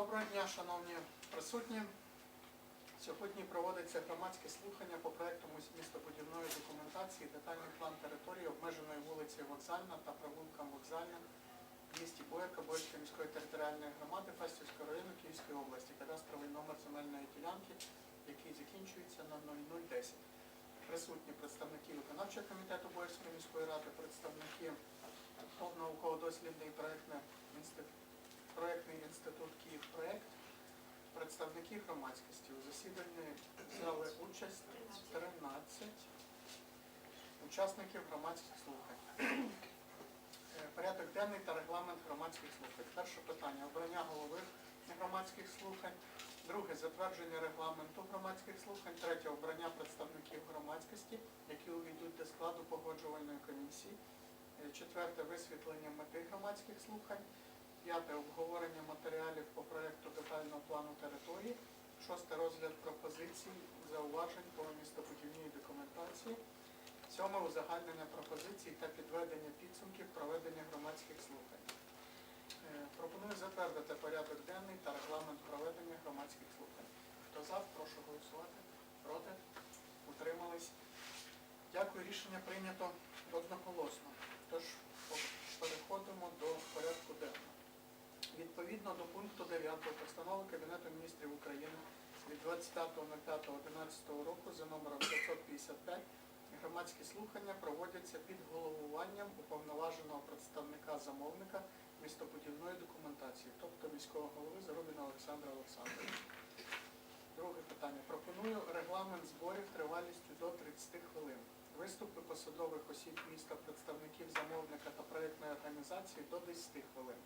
Доброго дня, шановні присутні. Сьогодні проводиться громадське слухання по проекту містобудівної документації, детальний план території обмеженої вулиці Вокзальна та провулкам Вокзальним в місті Боярка Боярської міської територіальної громади Фастівського району Київської області, кадастровий номер земельної ділянки, який закінчується на 0010. Присутні представники виконавчого комітету Боярської міської ради, представники науково-дослідний проектний інститут, проектний інститут Київпроект, представники громадськості. У засіданні взяли участь 13 учасників громадських слухань. Е, Порядок денний та регламент громадських слухань. Перше питання обрання голови громадських слухань. Друге затвердження регламенту громадських слухань. Третє обрання представників громадськості, які увійдуть до складу погоджувальної комісії. Е, Четверте висвітлення мети громадських слухань. П'яте обговорення матеріалів по проекту детального плану території. Шосте розгляд пропозицій, зауважень по містобудівній документації. Сьоме узагальнення пропозицій та підведення підсумків проведення громадських слухань. Е, Пропоную затвердити порядок денний та регламент проведення громадських слухань. Хто за, прошу голосувати. Проти? Утримались? Дякую, рішення прийнято одноголосно. Тож переходимо до порядку денного. Відповідно до пункту 9 постанови Кабінету міністрів України від 25.05.11 року за номером 555 громадські слухання проводяться під головуванням уповноваженого представника замовника містобудівної документації, тобто міського голови Зарубіна Олександра Олександровича. Друге питання. Пропоную регламент зборів тривалістю до 30 хвилин. Виступи посадових осіб міста, представників замовника та проєктної організації до 10 хвилин.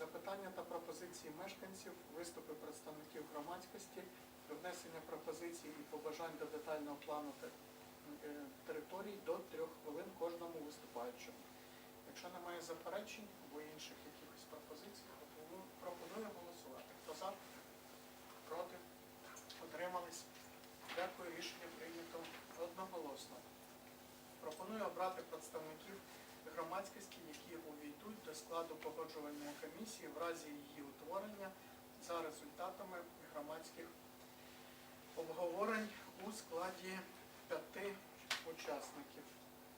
Запитання та пропозиції мешканців, виступи представників громадськості, внесення пропозицій і побажань до детального плану е, територій до 3 хвилин кожному виступаючому. Якщо немає заперечень або інших якихось пропозицій, пропоную, голосувати. Хто за? Проти? Утримались? Дякую, рішення прийнято одноголосно. Пропоную обрати представників громадськості, які увійдуть до складу погоджувальної комісії в разі її утворення за результатами громадських обговорень у складі п'яти учасників.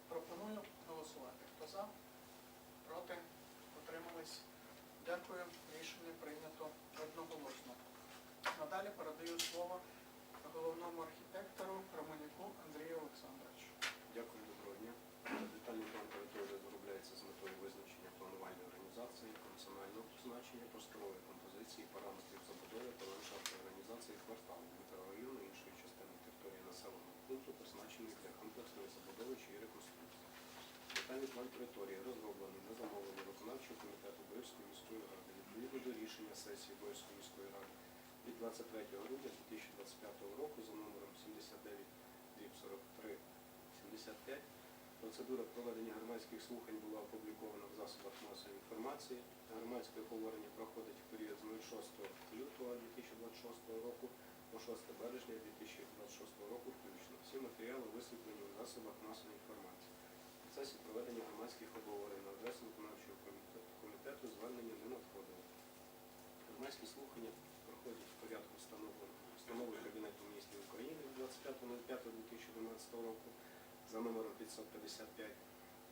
Пропоную голосувати. Хто за? Проти? Утримались? Дякую. Рішення прийнято одноголосно. Надалі передаю слово головному архітектору Романюку Андрію Олександровичу. Дякую, доброго дня. Детальний план території розробляється з метою визначення планування організації, функціонального призначення, просторової композиції, параметрів забудови та ландшафтної організації кварталу, мікрорайону, іншої частини території населеного пункту, призначених для комплексної забудови чи реконструкції. Детальний план території розроблений на замовлення виконавчого комітету Боївської міської ради відповідно до рішення сесії Боївської міської ради від 23 грудня 2025 року за номером 79 43 75 Процедура проведення громадських слухань була опублікована в засобах масової інформації. Громадське обговорення проходить в період з 06 лютого 2026 року по 6 березня 2026 року включно. Всі матеріали висвітлені в засобах масової інформації. В процесі проведення громадських обговорень на адресу виконавчого комітету, звернення не надходило. Громадські слухання проходять в порядку установи Кабінету міністрів України 25.05.2012 року за номером 555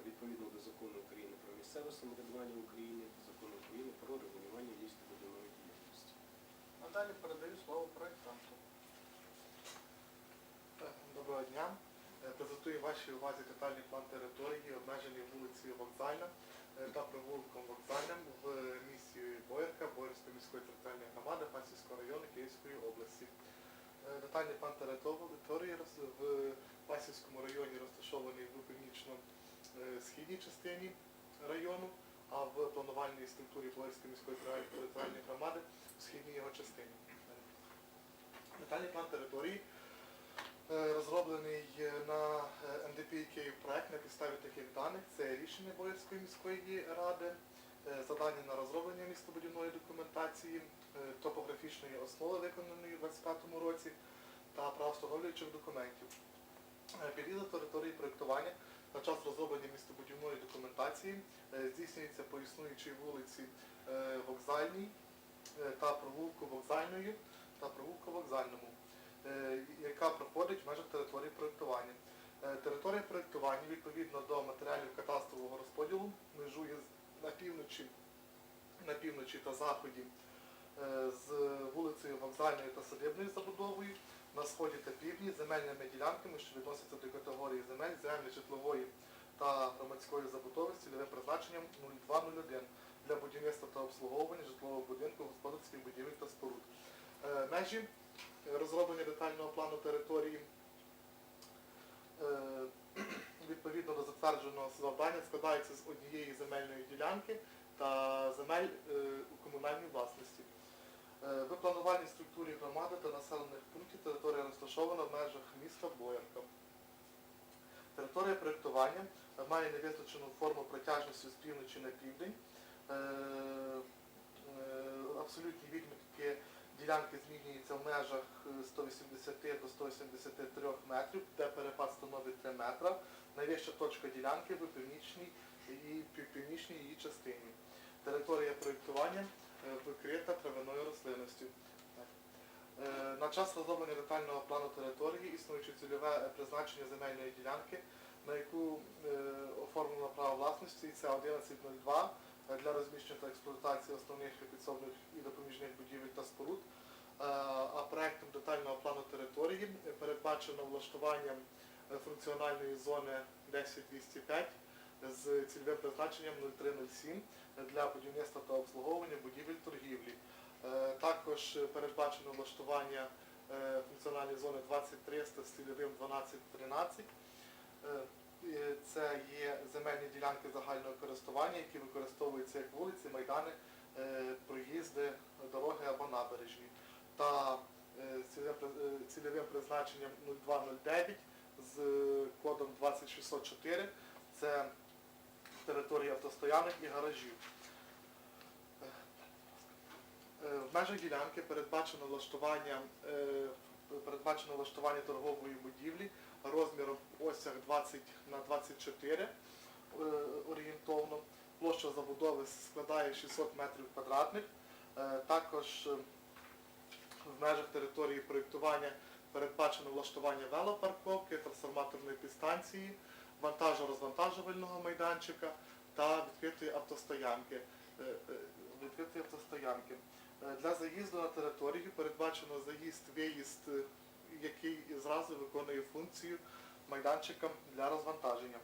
відповідно до закону України про місцеве самоврядування в Україні та закону України про регулювання містобудівної діяльності. Надалі передаю слово проєктанту. Доброго дня. Е, Презентую вашій увазі детальний план території, обмежені вулиці Вокзальна е, та провулком Вокзальним в місті Боярка, Боярської міської територіальної громади Фастівського району Київської області. Е, Детальний план території роз- в Фастівському районі розташований в північно-східній частині району, а в планувальній структурі Боярської міської територіальної громади в східній його частині. Детальний план території Е, розроблений на е, МДП Київ проект на підставі таких даних. Це рішення Боярської міської ради, е, завдання на розроблення містобудівної документації, топографічної основи, виконаної у 2025 році, та правовстановлюючих документів. Е, Підрізок території проєктування на час розроблення містобудівної документації е, здійснюється по існуючій вулиці е, Вокзальній е, та провулку вокзальною та провулку вокзальному, яка проходить в межах території проєктування. Територія проєктування відповідно до матеріалів кадастрового розподілу межує на півночі, на півночі та заході з вулицею Вокзальною та Садибною забудовою, на сході та півдні земельними ділянками, що відносяться до категорії земель землі житлової та громадської забудови з цільовим призначенням 0201 для будівництва та обслуговування житлового будинку, господарських будівель та споруд. Е, Межі е, розроблення детального плану території е, відповідно до затвердженого завдання складаються з однієї земельної ділянки та земель у комунальній власності. Е, планувальній структурі громади та населених пунктів територія розташована в межах міста Боярка. Територія проєктування має невизначену форму протяжністю з півночі на південь. Е, е, Абсолютні відмітки ділянки змінюються в межах е, 180 до 173 метрів, де перепад становить 3 метра. Найвища точка ділянки в північній і пів- північній її частині. Територія проєктування е, викрита травяною рослинністю. Е, На час розроблення детального плану території існуюче цільове е, призначення земельної ділянки, на яку е, оформлено право власності, це 1102 е, для розміщення та експлуатації основних підсобних і допоміжних будівель та споруд. А проектом детального плану території передбачено влаштуванням функціональної зони 10205 з цільовим призначенням 0307 для будівництва та обслуговування будівель торгівлі. Е, Також передбачено влаштування е, функціональної зони 2300 з цільовим 1213. Е, Це є земельні ділянки загального користування, які використовуються як вулиці, майдани, е, проїзди, дороги або набережні. Та цільовим при- цільовим призначенням 0209 з кодом 2604 це територія автостоянок і гаражів. Е, В межах ділянки передбачено влаштування, е, передбачено влаштування торгової будівлі розміром осяг 20 на 24 е, орієнтовно. Площа забудови складає 600 метрів квадратних. Також в межах території проєктування передбачено влаштування велопарковки, трансформаторної підстанції, вантажо-розвантажувального майданчика та відкритої автостоянки. Відкритої автостоянки. Е, Для заїзду на територію передбачено заїзд-виїзд, е, який зразу виконує функцію майданчика для розвантаження.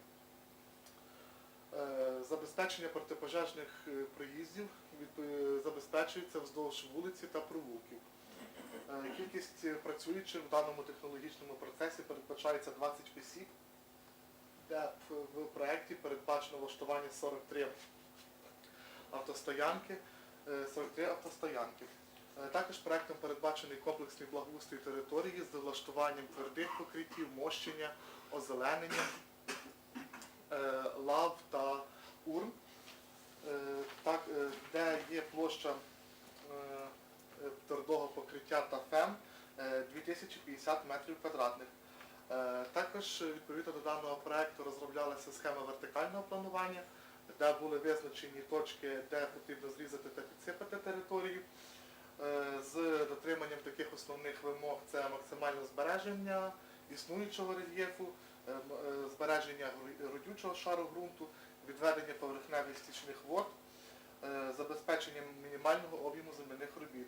Е, Забезпечення протипожежних е, проїздів забезпечується вздовж вулиці та провулків. Кількість працюючих в даному технологічному процесі передбачається 20 осіб, де в- проєкті передбачено влаштування 43 автостоянки, 43 автостоянки. Е, Також проектом передбачений комплексний благоустрій території з влаштуванням твердих покриттів, мощення, озеленення, е, лав та урн, Е, е, де є площа е, е, твердого покриття та фем е, 2050 метрів квадратних. Е, Також е, відповідно до даного проекту розроблялася схема вертикального планування, де були визначені точки, де потрібно зрізати та підсипати територію. Е, З дотриманням таких основних вимог це максимальне збереження існуючого рельєфу, е, е, збереження грудючого шару ґрунту, відведення поверхневих стічних вод, забезпечення мінімального об'єму земляних робіт.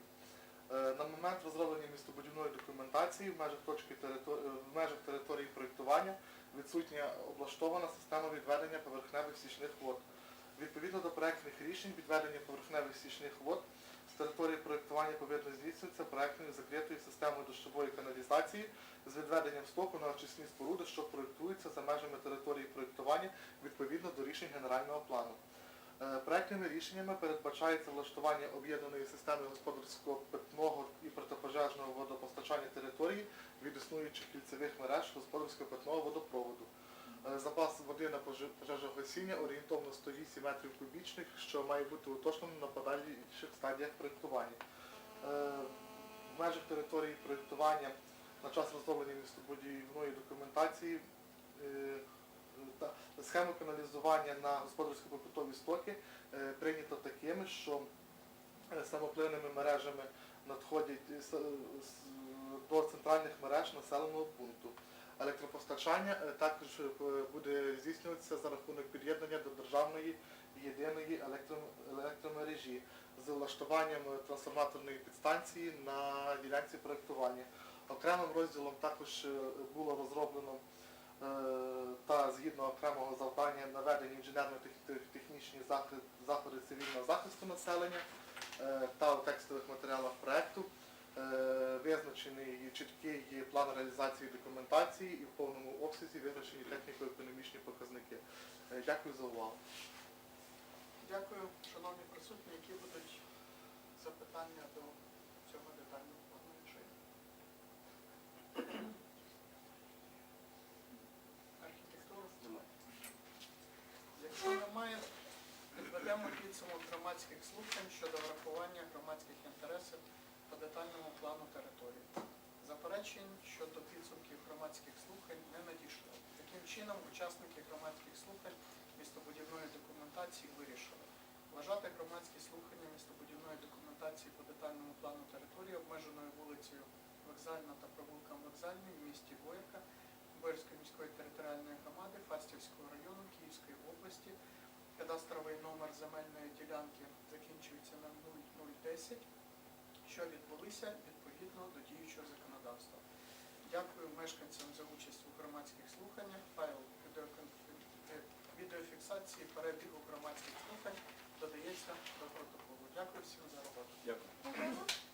На момент розроблення містобудівної документації в межах точки територ- е, в межах території проєктування відсутня облаштована система відведення поверхневих стічних вод. Відповідно до проектних рішень, відведення поверхневих стічних вод з території проєктування повинно здійснюватися проектною закритою системою дощової каналізації з відведенням стоку на очисні споруди, що проєктуються за межами території проєктування відповідно до рішень генерального плану. Е, Проектними рішеннями передбачається влаштування об'єднаної системи господарського питного і протипожежного водопостачання території від існуючих кільцевих мереж господарського питного водопроводу. Е, Запас води на пожежогасіння орієнтовно 108 метрів кубічних, що має бути уточнено на подальших стадіях проєктування. Е, В межах території проєктування на час розроблення містобудівної документації е, та схеми каналізування на господарсько-побутові стоки е, прийнято такими, що самопливними мережами надходять до центральних мереж населеного пункту. Електропостачання е, також е, буде здійснюватися за рахунок під'єднання до державної єдиної електромережі з влаштуванням трансформаторної підстанції на ділянці проєктування. Окремим розділом також е, було розроблено та згідно окремого завдання наведені інженерно-технічні заходи, цивільного захисту населення та у текстових матеріалах проекту е, визначений чіткий план реалізації документації і в повному обсязі визначені техніко-економічні показники. Е, Дякую за увагу. Дякую, шановні присутні, які будуть запитання до цього детального плану рішення. Архітектура? Немає. Якщо немає, підведемо підсумок громадських слухань щодо врахування громадських інтересів по детальному плану території. Заперечень щодо підсумків громадських слухань не надійшло. Таким чином, учасники громадських слухань містобудівної документації вирішили вважати громадські слухання містобудівної документації по детальному плану території обмеженою вулицею Вокзальна та провулком Вокзальний в місті Боярка Боярської міської територіальної громади Фастівського району Київської області. Кадастровий номер земельної ділянки закінчується на 0010, що відбулися відповідно до діючого законодавства. Дякую мешканцям за участь у громадських слуханнях. Файл е, відеофіксації перебігу громадських слухань додається до протоколу. Дякую всім за роботу. Дякую.